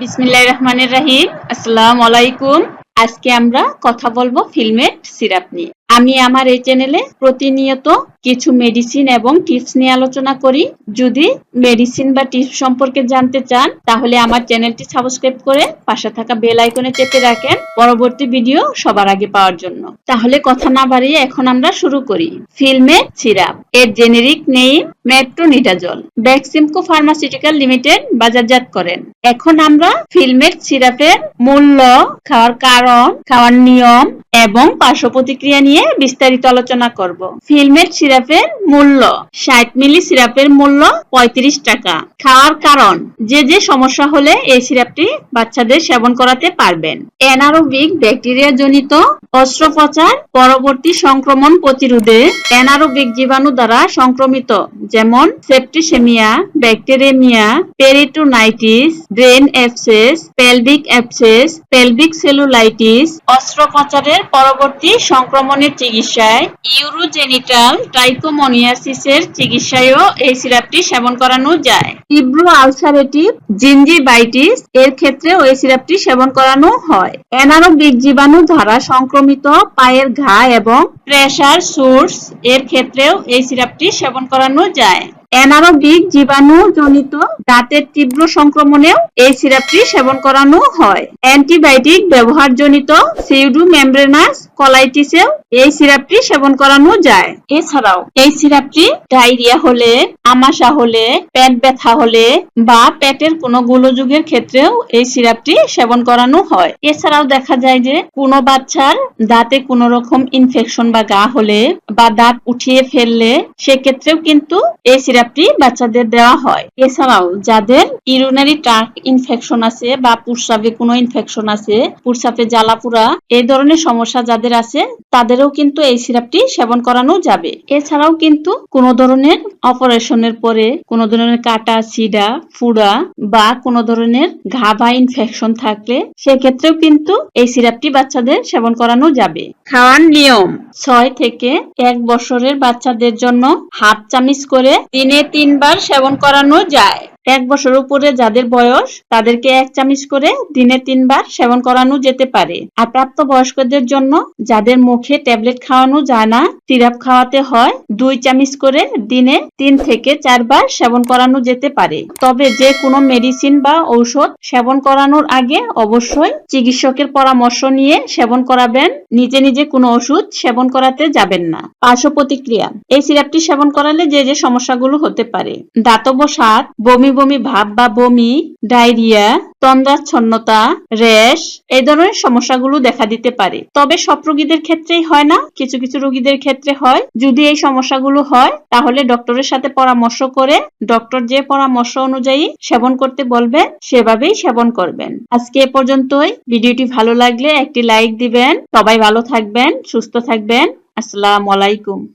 বিসমিল্লাহ রহমানের রাহিম। আসসালাম আলাইকুম। আজকে আমরা কথা বলব ফিল্মের সিরাপ নিয়ে। আমি আমার এই চ্যানেলে প্রতিনিয়ত কিছু মেডিসিন এবং টিপস নিয়ে আলোচনা করি। যদি মেডিসিন বা টিপস সম্পর্কে জানতে চান, তাহলে আমার চ্যানেলটি সাবস্ক্রাইব করে পাশে থাকা বেল আইকনে চেপে রাখেন পরবর্তী ভিডিও সবার আগে পাওয়ার জন্য। তাহলে কথা না বাড়িয়ে এখন আমরা শুরু করি। Filmet syrup. এর generic name metronidazole Beximco pharmaceutical limited বাজারজাত করেন। এখন আমরা ফিল্মেট সিরাপের মূল্য, খাওয়ার কারণ, খাওয়ার নিয়ম এবং পার্শ্ব প্রতিক্রিয়া নিয়ে বিস্তারিত আলোচনা করব। ফিল্মেট সিরাপের মূল্য, ষাট মিলি সিরাপের মূল্য পঁয়ত্রিশ টাকা। খাওয়ার কারণ, যে যে সমস্যা হলে এই সিরাপটি বাচ্চাদের সেবন করাতে পারবেন। অ্যানারোবিক ব্যাকটেরিয়া জনিত অস্ত্রোপচার, পরবর্তী সংক্রমণ প্রতিরোধে অ্যানারোবিক জীবাণু দ্বারা সংক্রমিত, যেমন septicaemia, bacteraemia, peritonitis, brain abscess, pelvic abscess, pelvic cellulitis, অস্ত্রোপচারের পরবর্তী সংক্রমণের চিকিৎসায় ইউরোজেনিটাল টাইকোমোনিয়াসিসের চিকিৎসায়ও এই সিরাপটি সেবন করানো যায়। তীব্র আলসারেটিভ জিঞ্জিবাইটিস এর ক্ষেত্রেও এই সিরাপটি সেবন করানো হয়। অ্যানারোবিক জীবাণু দ্বারা সংক্রমিত পায়ের ঘা এবং প্রেসার সোর্স এর ক্ষেত্রেও এই সিরাপটি সেবন করানো যায়। অ্যানারোবিক জীবাণু জনিত দাঁতের তীব্র সংক্রমণেও এই সিরাপটি সেবন করানো হয়। অ্যান্টিবায়োটিক ব্যবহারজনিত সিউডু মেমব্রেনাস কলাইটিসেও এই সিরাপটি সেবন করানো যায়। এছাড়াও এই সিরাপটি ডায়রিয়া হলে আমাশা হলে পেট ব্যথা হলে বা পেটের কোনো গোলযোগের ক্ষেত্রেও এই সিরাপটি সেবন করানো হয়। এছাড়াও দেখা যায় যে কোনো বাচ্চার দাঁতে কোনো রকম ইনফেকশন বা গা হলে বা দাঁত উঠিয়ে ফেললে সেক্ষেত্রেও কিন্তু এই সিরাপটি বাচ্চাদের দেওয়া হয়। এছাড়াও যাদের ইউরিনারি ট্রাক ইনফেকশন আছে বা প্রস্রাবে কোনো ইনফেকশন আছে প্রস্রাবে জ্বালাপুরা এই ধরনের সমস্যা যাদের আছে, তাদেরও কিন্তু এই সিরাপটি সেবন করানো যাবে। এছাড়াও কিন্তু কোনো ধরনের অপারেশনের পরে কোনো ধরনের কাটা, সিডা, ফুড়া বা কোনো ধরনের ঘা বা ইনফেকশন থাকলে সেক্ষেত্রেও কিন্তু এই সিরাপটি বাচ্চাদের সেবন করানো যাবে। খাওয়ার নিয়ম, ছয় থেকে এক বছরের বাচ্চাদের জন্য হাফ চামিচ করে দিনে তিনবার সেবন করানো যায়। এক বছর উপরে যাদের বয়স, তাদেরকে এক চামচ করে দিনে তিনবার সেবন করানো যেতে পারে। আর প্রাপ্ত বয়স্কদের জন্য যাদের মুখে ট্যাবলেট খাওয়ানো যায় না, সিরাপ খাওয়াতে হয়, দুই চামচ করে দিনে তিন থেকে চারবার সেবন করানো যেতে পারে। তবে যে কোনো মেডিসিন বা ঔষধ সেবন করানোর আগে অবশ্যই চিকিৎসকের পরামর্শ নিয়ে সেবন করাবেন। নিজে নিজে কোনো ওষুধ সেবন করাতে যাবেন না। পার্শ্ব প্রতিক্রিয়া। এই সিরাপটি সেবন করালে যে যে সমস্যাগুলো হতে পারে। দাতব্য স্বাদ, বমি বমি, ভাব বা বমি, ডায়রিয়া, তন্দ্রাচ্ছন্নতা, র্যাশ, এই ধরনের সমস্যাগুলো দেখা দিতে পারে। তবে সব রোগীদের ক্ষেত্রেই হয় না, কিছু কিছু রোগীদের ক্ষেত্রে হয়। যদি এই সমস্যাগুলো হয়, তাহলে ডক্টরের সাথে পরামর্শ করে ডক্টর যে পরামর্শ অনুযায়ী সেবন করতে বলবে, সেভাবেই সেবন করবেন। আজকে এ পর্যন্তই। ভিডিওটি ভালো লাগলে একটি লাইক দিবেন। সবাই ভালো থাকবেন, সুস্থ থাকবেন। আসসালামু আলাইকুম।